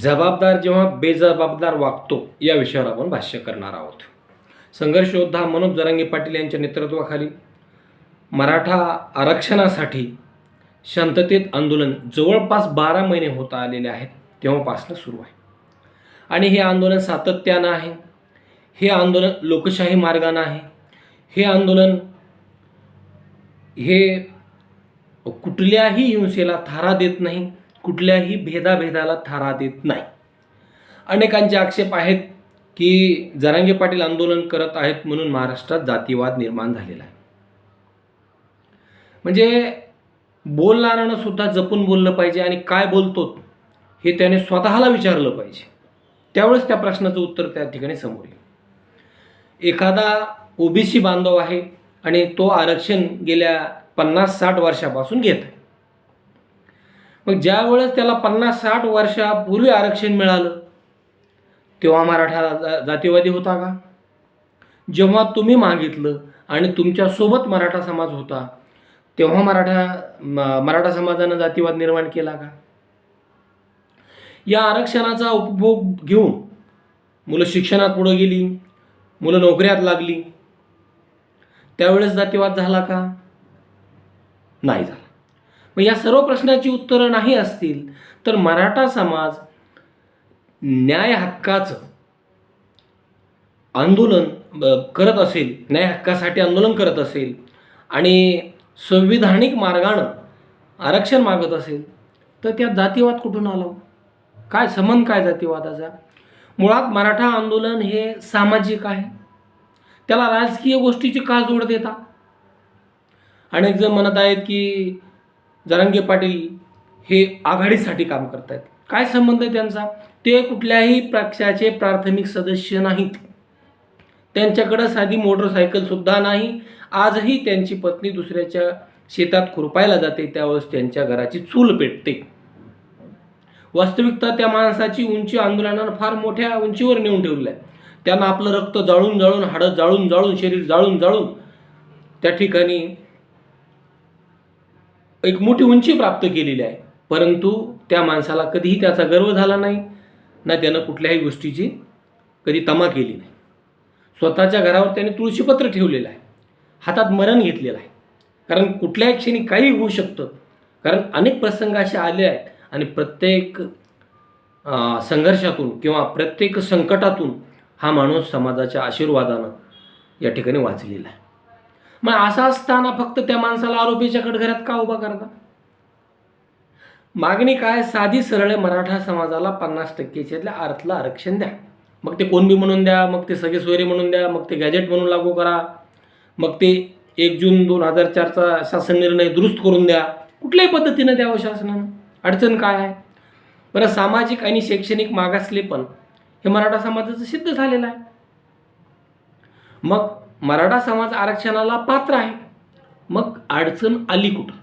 जबाबदार जेव्हा बेजबाबदार वागतो या विषयावर आपण भाष्य करणार आहोत. संघर्ष योद्धा मनोज जरांगे पाटील यांच्या नेतृत्वाखाली मराठा आरक्षणासाठी शांततेत आंदोलन जवळपास बारा महिने होत आलेले आहेत तेव्हापासून सुरू आहे. आणि हे आंदोलन सातत्यानं आहे. हे आंदोलन लोकशाही मार्गानं आहे. हे आंदोलन हे कुठल्याही हिंसेला थारा देत नाही. कुठल्याही भेदाभेदाला थारा देत नाही. अनेकांचे आक्षेप आहेत की जरांगे पाटील आंदोलन करत आहेत म्हणून महाराष्ट्रात जातीवाद निर्माण झालेला आहे. म्हणजे बोलणाऱ्यानं सुद्धा जपून बोललं पाहिजे आणि काय बोलतो हे त्याने स्वतःला विचारलं पाहिजे. त्यावेळेस त्या प्रश्नाचं उत्तर त्या ठिकाणी समोर येईल. एखादा ओबीसी बांधव आहे आणि तो आरक्षण गेल्या पन्नास साठ वर्षापासून घेत आहे. मग ज्यावेळेस त्याला पन्नास साठ वर्षापूर्वी आरक्षण मिळालं तेव्हा मराठा जा- जातीवादी होता का? जेव्हा तुम्ही मागितलं आणि तुमच्यासोबत मराठा समाज होता तेव्हा मराठा म- मराठा समाजानं जातीवाद निर्माण केला का? या आरक्षणाचा उपभोग घेऊन मुलं शिक्षणात पुढं गेली मुलं नोकऱ्यात लागली त्यावेळेस जातीवाद झाला का? नाही झाला. मग या सर्व प्रश्नाची उत्तरं नाही असतील तर मराठा समाज न्याय हक्काचं आंदोलन करत असेल न्याय हक्कासाठी आंदोलन करत असेल आणि संविधानिक मार्गानं आरक्षण मागत असेल तर त्यात जातीवाद कुठून आला? काय संबंध काय जातीवादाचा? मुळात मराठा आंदोलन हे सामाजिक आहे. त्याला राजकीय गोष्टीची का जोड देता? अनेक जण म्हणत आहेत की जरांगे पाटील हे आघाडीसाठी काम करत आहेत काय संबंध आहे त्यांचा? ते कुठल्याही पक्षाचे प्राथमिक सदस्य नाहीत. त्यांच्याकडं साधी मोटरसायकलसुद्धा नाही. आजही त्यांची पत्नी दुसऱ्याच्या शेतात खुरपायला जाते त्यावेळेस त्यांच्या घराची चूल पेटते. वास्तविकता त्या माणसाची उंची आंदोलनानं फार मोठ्या उंचीवर नेऊन ठेवलेलं आहे त्यांना आपलं रक्त जाळून जाळून हाडं जाळून जाळून शरीर जाळून जाळून त्या ठिकाणी एक मोठी उंची प्राप्त केलेली आहे. परंतु त्या माणसाला कधीही त्याचा गर्व झाला नाही ना त्यानं कुठल्याही गोष्टीची कधी तमा केली नाही. स्वतःच्या घरावर त्याने तुळशीपत्र ठेवलेलं आहे. हातात मरण घेतलेलं आहे. कारण कुठल्याही क्षणी काही होऊ शकतं. कारण अनेक प्रसंग असे आले आहेत आणि प्रत्येक संघर्षातून किंवा प्रत्येक संकटातून हा माणूस समाजाच्या आशीर्वादानं या ठिकाणी वाचलेला आहे. मग असं असताना फक्त त्या माणसाला आरोपीच्या कटघऱ्यात का उभा करता? मागणी काय? साधी सरळ आहे, मराठा समाजाला पन्नास टक्केच्यातल्या अर्थला आरक्षण द्या. मग ते कोणबी म्हणून द्या मग ते सगळे सोयरे म्हणून द्या मग ते गॅजेट म्हणून लागू करा. मग ते एक जून दोन हजार चारचा शासन निर्णय दुरुस्त करून द्या. कुठल्याही पद्धतीनं द्यावं शासनानं. अडचण काय आहे? बरं सामाजिक आणि शैक्षणिक मागासलेपण हे मराठा समाजाचं सिद्ध झालेलं आहे. मग मराठा समाज आरक्षणाला पात्र आहे. मग अडचण आली कुठं?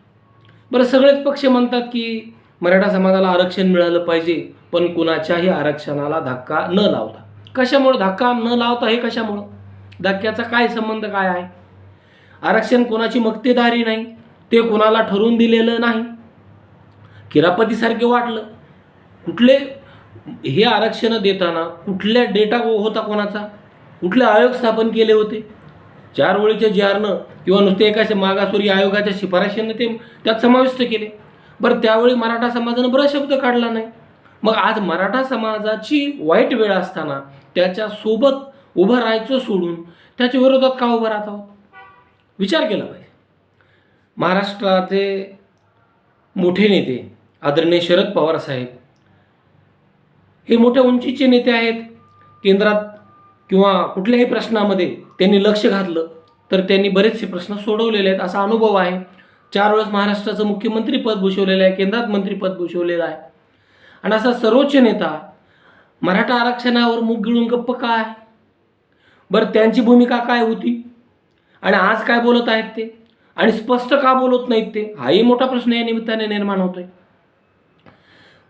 बरं सगळेच पक्ष म्हणतात की मराठा समाजाला आरक्षण मिळालं पाहिजे पण कुणाच्याही आरक्षणाला धक्का न लावता. कशामुळं धक्का न लावता हे कशामुळं? धक्क्याचा काय संबंध काय आहे? आरक्षण कोणाची मक्तेदारी नाही ते कोणाला ठरवून दिलेलं नाही. किरापतीसारखे वाटलं. कुठले हे आरक्षण देताना कुठल्या डेटा होता कोणाचा? कुठले आयोग स्थापन केले होते? चार ओळीच्या जी आरनं किंवा नुसते एका मागासवर्गीय आयोगाच्या शिफारशीनं ते त्यात समाविष्ट केले. बरं त्यावेळी मराठा समाजानं बरा शब्द काढला नाही. मग आज मराठा समाजाची वाईट वेळ असताना त्याच्यासोबत उभं राहायचं सोडून त्याच्या विरोधात का उभं राहत आहोत? विचार केला पाहिजे. महाराष्ट्राचे मोठे नेते आदरणीय शरद पवार साहेब हे मोठ्या उंचीचे नेते आहेत. केंद्रात किंवा कुठल्याही प्रश्नामध्ये त्यांनी लक्ष घातलं तर त्यांनी बरेचसे प्रश्न सोडवलेले आहेत. असा अनुभव आहे. चार वेळेस महाराष्ट्राचं मुख्यमंत्रीपद भूषवलेलं आहे केंद्रात मंत्रीपद भूषवलेलं आहे. आणि असा सर्वोच्च नेता मराठा आरक्षणावर मुख गिळून गप्प काय बरं त्यांची भूमिका काय होती? आणि आज काय बोलत आहेत ते? आणि स्पष्ट का बोलत नाहीत ते? हाही मोठा प्रश्न या निमित्ताने निर्माण होतोय.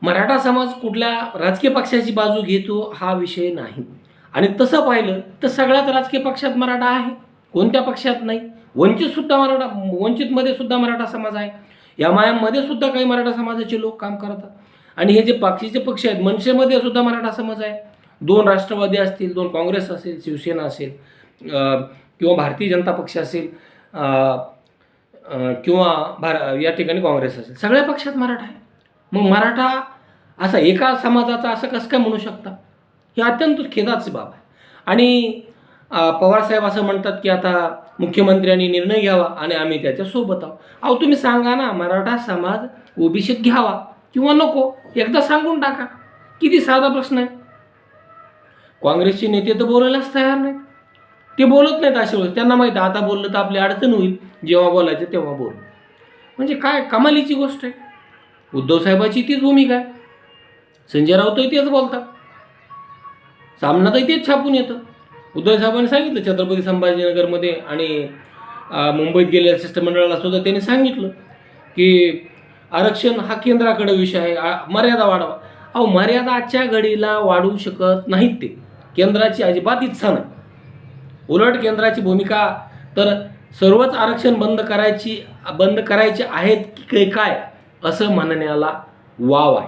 मराठा समाज कुठल्या राजकीय पक्षाची बाजू घेतो हा विषय नाही. आणि तसं पाहिलं तर सगळ्याच राजकीय पक्षात मराठा आहे. कोणत्या पक्षात नाही? वंचितसुद्धा मराठा वंचितमध्ये सुद्धा मराठा समाज आहे. या मायामध्ये सुद्धा काही मराठा समाजाचे लोक काम करतात. आणि हे जे पक्षीचे पक्ष आहेत मनसेमध्ये सुद्धा मराठा समाज आहे. दोन राष्ट्रवादी असतील दोन काँग्रेस असेल शिवसेना असेल किंवा भारतीय जनता पक्ष असेल किंवा भार या ठिकाणी काँग्रेस असेल. सगळ्या पक्षात मराठा आहे. मग मराठा असा एका समाजाचा असं कसं काय म्हणू शकता? ही अत्यंत खेदाची बाब आहे. आणि पवारसाहेब असं म्हणतात की आता मुख्यमंत्र्यांनी निर्णय घ्यावा आणि आम्ही त्याच्यासोबत आहोत. अहो तुम्ही सांगा ना मराठा समाज ओबीसीत घ्यावा किंवा नको एकदा सांगून टाका. किती साधा प्रश्न आहे. काँग्रेसचे नेते तर बोलायलाच तयार नाहीत. ते बोलत नाहीत अशा वेळेस त्यांना माहीत आता बोललं तर आपली अडचण होईल. जेव्हा बोलायचं तेव्हा बोल. म्हणजे काय कमालीची गोष्ट आहे. उद्धवसाहेबाची तीच भूमिका आहे. संजय राऊतही तेच बोलतात. सामनातही तेच छापून येतं. उद्धव साहेबांनी सांगितलं छत्रपती संभाजीनगरमध्ये आणि मुंबईत गेलेल्या शिष्टमंडळाला सुद्धा त्यांनी सांगितलं की आरक्षण हा केंद्राकडे विषय आहे आ- मर्यादा वाढवा. अहो मर्यादा आजच्या घडीला वाढवू शकत नाहीत ते. केंद्राची अजिबात इच्छा नाही. उलट केंद्राची भूमिका तर सर्वच आरक्षण बंद करायची बंद करायचे आहेत की काय असं म्हणण्याला वाव आहे.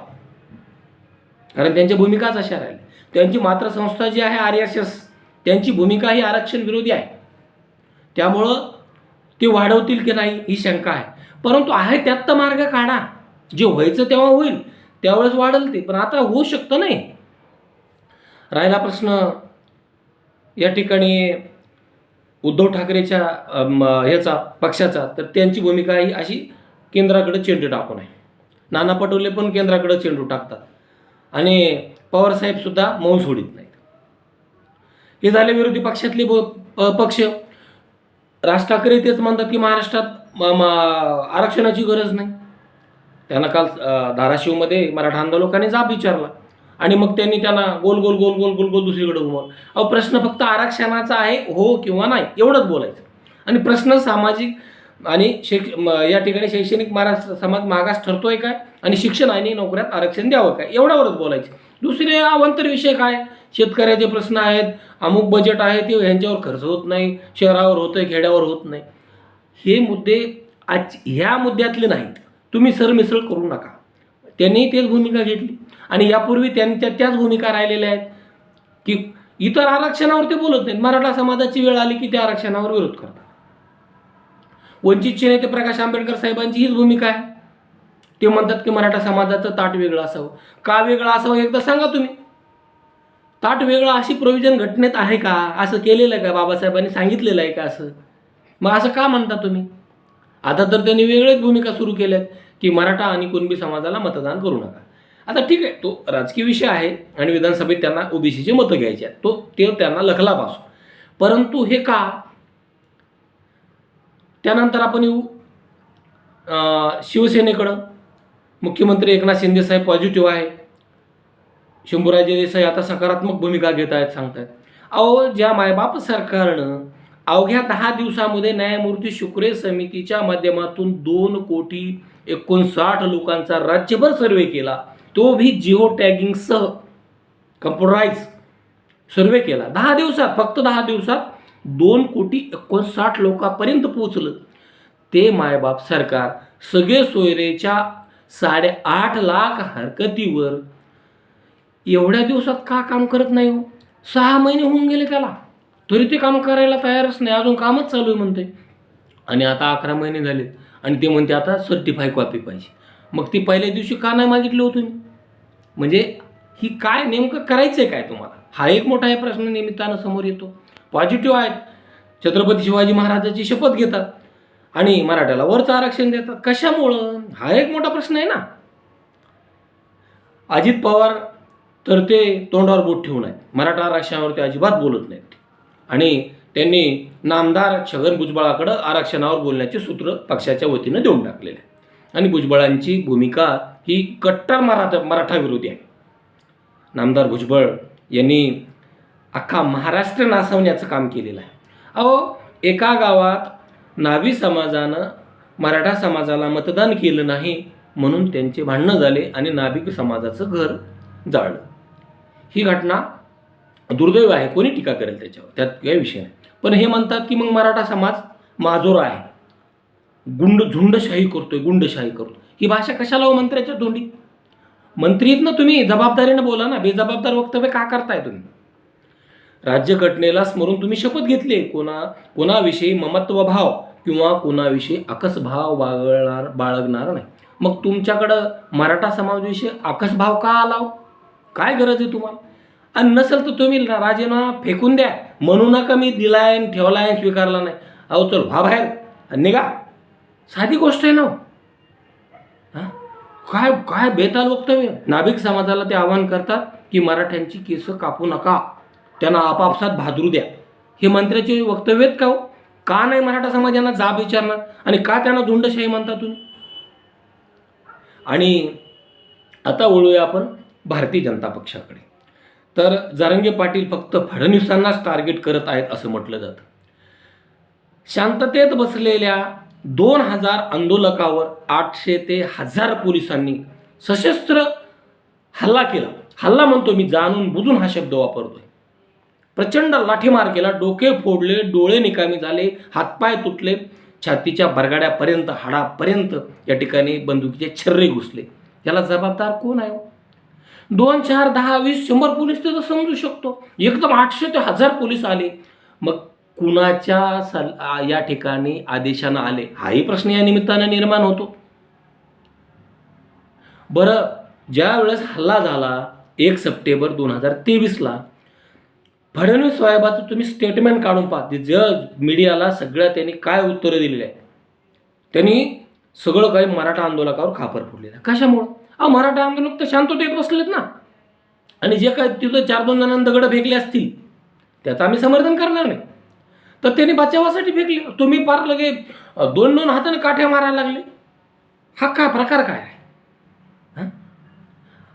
कारण त्यांच्या भूमिकाच अशा राहिल्या. त्यांची मात्रसंस्था जी आहे आर एस एस त्यांची भूमिका ही आरक्षण विरोधी आहे. त्यामुळं ते वाढवतील की नाही ही शंका आहे. परंतु आहे त्यात तर मार्ग काढा. जे व्हायचं तेव्हा होईल त्यावेळेस वाढेल ते. पण आता होऊ शकतं नाही. राहिला प्रश्न या ठिकाणी उद्धव ठाकरेच्या ह्याचा पक्षाचा. तर त्यांची भूमिका ही अशी केंद्राकडे चेंडू टाकून आहे नाना पटोले पण केंद्राकडे चेंडू टाकतात. आणि पवारसाहेबसुद्धा मौन सोडित नाहीत. हे झाले विरोधी पक्षातले ब- प- पक्ष. राज ठाकरे तेच म्हणतात की महाराष्ट्रात आरक्षणाची गरज नाही. त्यांना काल धाराशिवमध्ये मराठा आंदोलकांनी जाब विचारला. आणि मग त्यांनी त्यांना गोल गोल गोल गोल गोल गोल दुसरीकडे घुमवलं अहो प्रश्न फक्त आरक्षणाचा आहे हो किंवा नाही एवढंच बोलायचं. आणि प्रश्न सामाजिक आणि शैक्ष या ठिकाणी शैक्षणिक महाराष्ट्र समाज मागास ठरतोय काय? आणि शिक्षण आणि नोकऱ्यात आरक्षण द्यावं काय? एवढ्यावरच बोलायचं. दुसरे अवांतर विषय काय? शेतकऱ्याचे प्रश्न आहेत अमुक बजेट आहे ते ह्यांच्यावर खर्च होत नाही शहरावर होतंय खेड्यावर होत नाही. हे मुद्दे आज ह्या मुद्द्यातले नाहीत. तुम्ही सरमिसळ करू नका. त्यांनी तेच भूमिका घेतली. आणि यापूर्वी त्यांच्या त्याच भूमिका राहिलेल्या आहेत. की इतर आरक्षणावर ते बोलत नाहीत. मराठा समाजाची वेळ आली की त्या आरक्षणावर विरोध करतात. वंचितचे नेते प्रकाश आंबेडकर साहेबांची हीच भूमिका आहे. ते म्हणतात की मराठा समाजाचं ताट वेगळं असावं. का वेगळं असावं एकदा सांगा तुम्ही. ताट वेगळं अशी प्रोव्हिजन घटनेत आहे का? असं केलेलं आहे का बाबासाहेबांनी? सांगितलेलं आहे का असं? मग असं का म्हणता तुम्ही? आता तर त्यांनी वेगळ्याच भूमिका सुरू केल्यात की मराठा आणि कुणबी समाजाला मतदान करू नका. आता ठीक आहे तो राजकीय विषय आहे आणि विधानसभेत त्यांना ओबीसीचे मतं घ्यायचे आहेत. तो ते त्यांना लखला पासून परंतु हे का? त्यानंतर आपण येऊ शिवसेनेकडं. मुख्यमंत्री एकनाथ शिंदे साहेब पॉझिटिव्ह आहे. शंभूराजे देसाई आता सकारात्मक भूमिका घेत आहेत सांगतायत. अहो ज्या मायबाप सरकारनं अवघ्या दहा दिवसामध्ये न्यायमूर्ती शुक्रे समितीच्या माध्यमातून दोन कोटी एकोणसाठ लोकांचा राज्यभर सर्वे केला. तो भी जिओ टॅगिंगसह कम्प्युटराईज सर्वे केला. दहा दिवसात फक्त दहा दिवसात दोन कोटी एकोणसाठ लोकांपर्यंत पोचलं ते मायबाप सरकार सगळे सोयरेच्या साडेआठ लाख हरकतीवर एवढ्या दिवसात का काम करत नाही हो? सहा महिने होऊन गेले त्याला. तरी ते काम करायला तयारच नाही. अजून कामच चालू आहे म्हणते आणि आता अकरा महिने झालेत. आणि ते म्हणते आता सर्टिफाय कॉपी पाहिजे. मग ती पहिल्या दिवशी का नाही मागितली हो तुम्ही? म्हणजे ही काय नेमकं करायचं आहे काय तुम्हाला? हा एक मोठा हे प्रश्न निमित्तानं समोर येतो. पॉझिटिव्ह आहेत. छत्रपती शिवाजी महाराजाची शपथ घेतात. आणि मराठ्याला वरचं आरक्षण देतात. कशामुळं? हा एक मोठा प्रश्न आहे ना. अजित पवार तर ते तोंडावर बोट ठेवून आहेत. मराठा आरक्षणावर ते अजिबात बोलत नाहीत. आणि त्यांनी नामदार छगन भुजबळाकडं आरक्षणावर बोलण्याचे सूत्र पक्षाच्या वतीनं देऊन टाकलेले आहे. आणि भुजबळांची भूमिका ही कट्टर मराठा मराठा विरोधी आहे. नामदार भुजबळ यांनी अख्खा महाराष्ट्र नासवण्याचं काम केलेलं आहे. अहो एका गावात नावी समाजानं मराठा समाजाला मतदान केलं नाही म्हणून त्यांचे भांडणं झाले आणि नाभिक समाजाचं घर जाळलं. ही घटना दुर्दैव आहे. कोणी टीका करेल त्याच्यावर? त्यात काही विषय नाही. पण हे म्हणतात की मग मराठा समाज माजोरा आहे. गुंड झुंडशाही करतोय गुंडशाही करतो ही भाषा कशाला हो मंत्र्याच्या तोंडी? मंत्रीत ना तुम्ही जबाबदारीनं बोला ना. बेजबाबदार वक्तव्य का करताय तुम्ही? राज्यघटनेला स्मरून तुम्ही शपथ घेतली कोणा कोणाविषयी ममत्व भाव किंवा कोणाविषयी आकसभाव बाळगणार बाळगणार नाही. मग तुमच्याकडं मराठा समाजाविषयी आकसभाव का आला हो? काय गरज आहे तुम्हाला? आणि नसेल तर तुम्ही राजीनामा फेकून द्या. म्हणू नका मी दिलाय आणि ठेवलाय स्वीकारला नाही. अहो चल व्हा बाहेर. आणि निघा. साधी गोष्ट आहे ना हो. हां? काय काय बेताल वक्तव्य. नाभिक समाजाला ते आवाहन करतात की मराठ्यांची केसं कापू नका. त्यांना आपापसात भादरू द्या. हे मंत्र्याचे वक्तव्यत का हो? का नाही मराठा समाज यांना जाब विचारणार आणि का त्यांना झुंडशाही म्हणता तुम्ही? आणि आता वळूया आपण भारतीय जनता पक्षाकडे. तर जारंगे पाटील फक्त फडणवीसांनाच टार्गेट करत आहेत असं म्हटलं जातं. शांततेत बसलेल्या दोन हजार आंदोलकावर आठशे ते हजार पोलिसांनी सशस्त्र हल्ला केला. हल्ला म्हणतो मी जाणून बुजून हा शब्द वापरतोय. प्रचंड लाठीमार केला डोके फोडले डोळे निकामी झाले हातपाय तुटले. छातीच्या बरगाड्यापर्यंत हाडापर्यंत या ठिकाणी बंदुकीचे छर्रे घुसले. याला जबाबदार कोण आहे हो? दोन चार दहा वीस शंभर पोलीस तर समजू शकतो. एकदम आठशे ते हजार पोलीस आले. मग कुणाच्या सल या ठिकाणी आदेशानं आले? हाही प्रश्न या निमित्तानं निर्माण होतो. बरं ज्या वेळेस हल्ला झाला एक सप्टेंबर दोन हजार तेवीसला फडणवीस साहेबाचं तुम्ही स्टेटमेंट काढून पहा ते जग मीडियाला सगळ्या त्यांनी काय उत्तरं दिलेली आहे त्यांनी सगळं काही मराठा आंदोलकावर खापर फोडलेलं आहे. कशामुळं? अहो मराठा आंदोलक तर शांततेत बसलेत ना. आणि जे काय तिथं चार दोन जणांना दगडं फेकले असतील त्याचं आम्ही समर्थन करणार नाही. तर त्यांनी बचावासाठी फेकले. तुम्ही पार लगे दोन दोन हाताने काठ्या मारायला लागले. हा काय प्रकार काय आहे?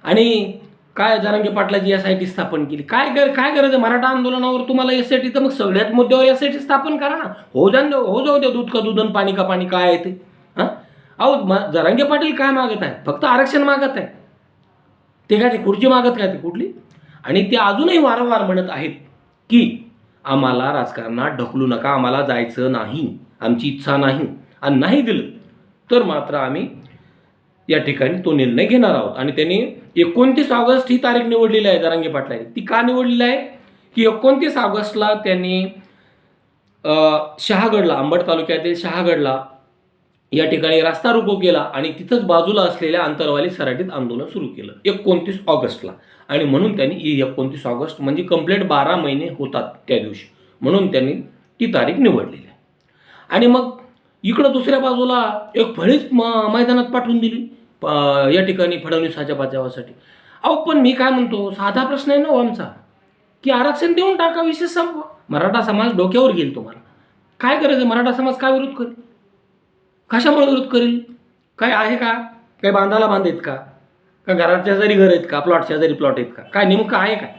आणि काय जरांगे पाटलाची एस आय टी स्थापन केली? काय गर काय गरज आहे? मराठा आंदोलनावर तुम्हाला एस आय टी तर मग सगळ्यात मुद्द्यावर एस आय टी स्थापन करा ना. हो जाऊन द्या हो जाऊ द्या दूध का दूध आणि पाणी का पाणी काय आहे ते. हां? अहो म जरांगे पाटील काय मागत आहे फक्त आरक्षण मागत आहे ते काय ते खुर्ची मागत काय ते? कुठली? आणि ते अजूनही वारंवार म्हणत आहेत की आम्हाला राजकारणात ढकलू नका आम्हाला जायचं नाही आमची इच्छा नाही आणि नाही दिलं तर मात्र आम्ही या ठिकाणी तो निर्णय घेणार आहोत. आणि त्यांनी एकोणतीस ऑगस्ट ही तारीख निवडलेली आहे जरांगे पाटलांनी. ती का निवडलेली आहे? की एकोणतीस ऑगस्टला त्यांनी शहागडला अंबड तालुक्यातील शहागडला या ठिकाणी रास्ता रोको केला आणि तिथंच बाजूला असलेल्या अंतरवाली सराटीत आंदोलन सुरू केलं. एकोणतीस ऑगस्टला. आणि म्हणून त्यांनी ही एकोणतीस ऑगस्ट म्हणजे कंप्लीट बारा महिने होतात त्या दिवशी. म्हणून त्यांनी ती तारीख निवडलेली आहे. आणि मग इकडं दुसऱ्या बाजूला एक फळीच म मैदानात पाठवून दिली. या ठिकाणी फडणवीसाच्या बचावासाठी अहो पण मी काय म्हणतो साधा प्रश्न आहे ना हो आमचा की आरक्षण देऊन टाका विशेष संपवा मराठा समाज डोक्यावर घेईल तुम्हाला. काय करायचं मराठा समाज काय विरोध करेल? कशामुळे विरोध करेल? काय आहे का? काही बांधाला बांध आहेत का? का घराच्या जरी घर आहेत का? प्लॉट शेजारी प्लॉट आहेत का? काय नेमकं आहे काय?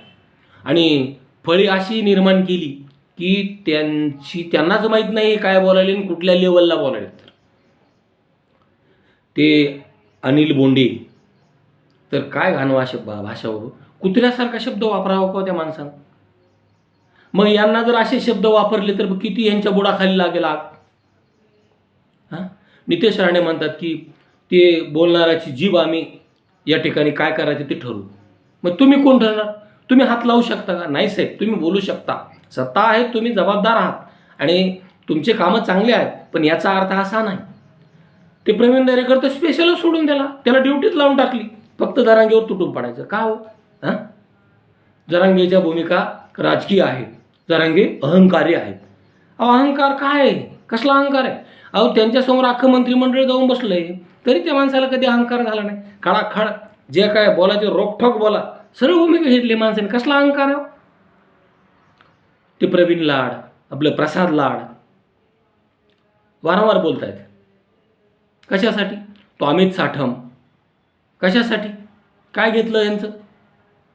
आणि फळी अशी निर्माण केली की त्यांची त्यांनाच माहीत नाही काय बोलायले आणि कुठल्या लेवलला बोलायले तर. ते अनिल बोंडे. तर काय घाणवा शब्द भाषा हो? कुत्र्यासारखा शब्द वापरावा का हो त्या माणसानं? मग यांना जर असे शब्द वापरले तर किती यांच्या बुडाखाली लागेल आग? हां? नितेश राणे म्हणतात की ते बोलणाऱ्याची जीभ आम्ही या ठिकाणी काय करायचं ते ठरवू. मग तुम्ही कोण ठरणार? तुम्ही हात लावू शकता का? नाही साहेब तुम्ही बोलू शकता. सत्ता आहे तुम्ही जबाबदार आहात. आणि तुमचे कामं चांगले आहेत पण याचा अर्थ असा नाही. ते प्रवीण दरेकर तर स्पेशलच सोडून दिला. त्याला ड्युटीत लावून टाकली. फक्त जरांगेवर तुटून पडायचं. का हो? हां? जरांगेच्या भूमिका राजकीय आहे जरांगे अहंकारी आहेत. अहो अहंकार काय आहे? कसला अहंकार आहे? अहो त्यांच्यासमोर अख्खं मंत्रिमंडळ जाऊन बसलंय. तरी त्या माणसाला कधी अहंकार झाला नाही. खडाखड जे काय बोलायचे रोखठोक बोला. सर्व भूमिका घेतली माणसाने. कसला अहंकार आहे हो? ते प्रवीण लाड आपलं प्रसाद लाड. वारंवार बोलत आहेत कशासाठी? तो अमित साठम. कशासाठी? काय घेतलं यांचं?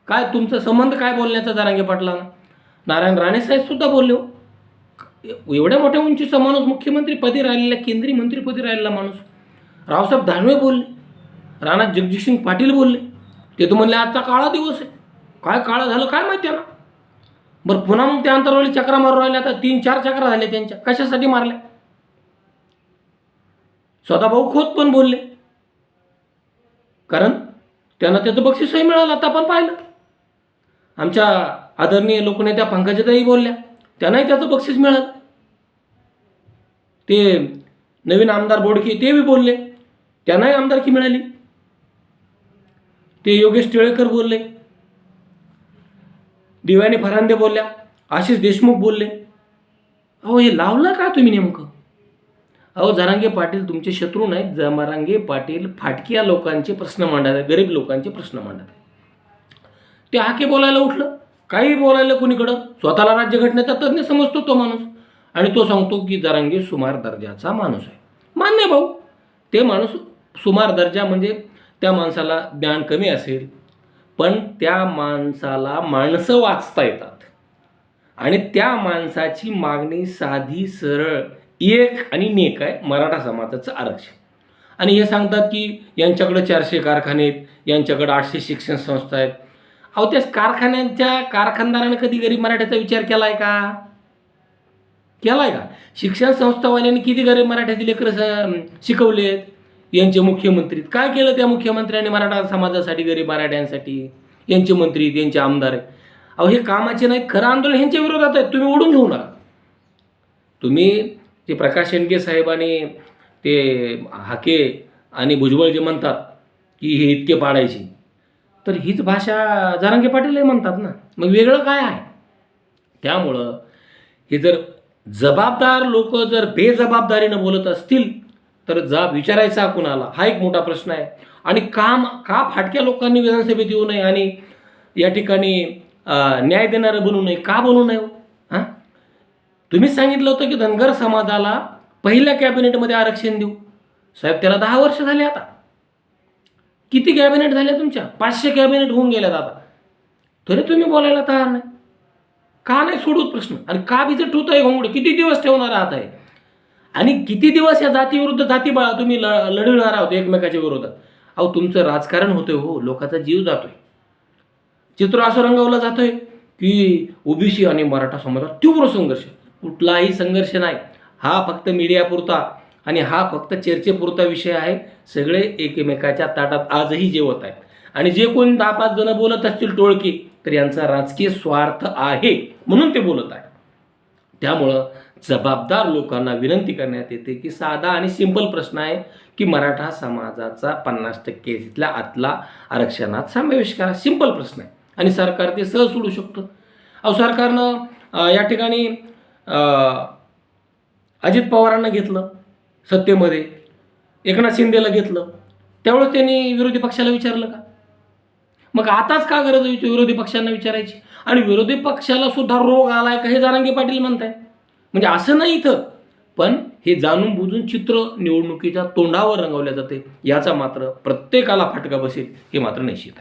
काय तुमचा संबंध काय बोलण्याचा जरांगे पाटलांना? नारायण राणेसाहेबसुद्धा बोलले हो. एवढ्या मोठ्या उंचीचा माणूस मुख्यमंत्रीपदी राहिलेला केंद्रीय मंत्रीपदी राहिलेला माणूस. रावसाहेब दानवे बोलले. राणा जगजितसिंग पाटील बोलले. ते तर म्हणले आजचा काळा दिवस आहे. काय काळा झालं काय माहिती आहे ना बरं पुन्हा मग त्या अंतरवाली चक्रा मारून राहिल्या आता तीन चार चक्रा झाल्या त्यांच्या. कशासाठी मारल्या? स्वतः भाऊ खोत पण बोलले. कारण त्यांना त्याचं बक्षीसही मिळालं आता आपण पाहिलं. आमच्या आदरणीय लोकनेत्या पंकजाताई बोलल्या त्यांनाही त्याचं बक्षीस मिळालं. ते नवीन आमदार बोडके ते बी बोलले त्यांनाही आमदारकी मिळाली. ते योगेश टिळेकर बोलले दिव्याने फरांदे बोलल्या आशिष देशमुख बोलले. अहो हे लावलं का तुम्ही नेमकं? अहो जरांगे पाटील तुमचे शत्रू नाहीत. जमारांगे पाटील फाटक्या लोकांचे प्रश्न मांडत आहे गरीब लोकांचे प्रश्न मांडत आहे ते हाके बोलायला उठलं. काही बोलायला कोणीकडं? स्वतःला राज्यघटनेचा तज्ज्ञ समजतो तो माणूस. आणि तो सांगतो की जरांगे सुमार दर्जाचा माणूस आहे. मान्य भाऊ ते माणूस सुमार दर्जा म्हणजे त्या माणसाला ज्ञान कमी असेल पण त्या माणसाला माणसं वाचता येतात. आणि त्या माणसाची मागणी साधी सरळ एक आणि नेक आहे मराठा समाजाचं आरक्षण. आणि हे सांगतात की यांच्याकडं चारशे कारखाने आहेत यांच्याकडं आठशे शिक्षण संस्था आहेत. अहो त्या कारखान्यांच्या कारखानदाराने कधी गरीब मराठ्याचा विचार केला आहे का? केला आहे का? शिक्षण संस्थावाल्यांनी किती गरीब मराठ्याचे लेकरं शिकवलेत? यांचे मुख्यमंत्री काय केलं त्या मुख्यमंत्र्यांनी मराठा समाजासाठी गरीब मराठ्यांसाठी? यांचे मंत्री यांचे आमदार अहो हे कामाचे नाही खरं आंदोलन यांच्या विरोधात आहे तुम्ही ओढून घेऊ नका. तुम्ही ते प्रकाश शेंडगे साहेबांनी ते हाके आणि भुजबळ जे म्हणतात की हे इतके पाडायची. तर हीच भाषा जरांगे पाटीलही म्हणतात ना. मग वेगळं काय आहे? त्यामुळं हे जर जबाबदार लोक जर बेजबाबदारीनं बोलत असतील तर जा विचारायचा कुणाला? हा एक मोठा प्रश्न आहे. आणि काम का फाटक्या लोकांनी विधानसभेत येऊ नये आणि या ठिकाणी न्याय देणारं बनू नये. का बनू नये हो? तुम्हीच सांगितलं होतं की धनगर समाजाला पहिल्या कॅबिनेटमध्ये आरक्षण देऊ. साहेब त्याला दहा वर्ष झाले आता. किती कॅबिनेट झाल्या तुमच्या? पाचशे कॅबिनेट होऊन गेल्यात आता. तरी तुम्ही बोलायला तयार नाही. का नाही सोडूत प्रश्न? आणि का बिजट होत आहे घोंगडे? किती दिवस ठेवणार आहात आहे आणि किती दिवस या जातीविरुद्ध जाती बाळा तुम्ही ल लढविणार आहोत एकमेकाच्या विरोधात? अहो तुमचं राजकारण होतंय हो. लोकांचा जीव जातोय. चित्र असं रंगवलं जातोय की ओबीसी आणि मराठा समाजात तीव्र संघर्ष. कुठलाही संघर्ष नाही. हा फक्त मीडियापुरता आणि हा फक्त चर्चेपुरता विषय आहे. सगळे एकमेकाच्या ताटात आजही जेवत आहेत. आणि जे कोणी दहा पाच जण बोलत असतील टोळकी तर यांचा राजकीय स्वार्थ आहे म्हणून ते बोलत आहे त्यामुळं जबाबदार लोकांना विनंती करण्यात येते की साधा आणि सिंपल प्रश्न आहे की मराठा समाजाचा पन्नास टक्के तिथल्या आतला आरक्षणात समावेश करा. सिंपल प्रश्न आहे. आणि सरकार ते सहज सोडू शकतं. अहो सरकारनं या ठिकाणी अजित पवारांना घेतलं सत्तेमध्ये एकनाथ शिंदेला घेतलं. त्यावेळेस त्यांनी विरोधी पक्षाला विचारलं का? मग आताच का गरज आहे विरोधी पक्षांना विचारायची? आणि विरोधी पक्षाला सुद्धा रोग आलाय का हे जारांगी पाटील म्हणताय म्हणजे असं नाही इथं. पण हे जाणून बुजून चित्र निवडणुकीच्या तोंडावर रंगवल्या जाते. याचा मात्र प्रत्येकाला फटका बसेल हे मात्र निश्चित आहे.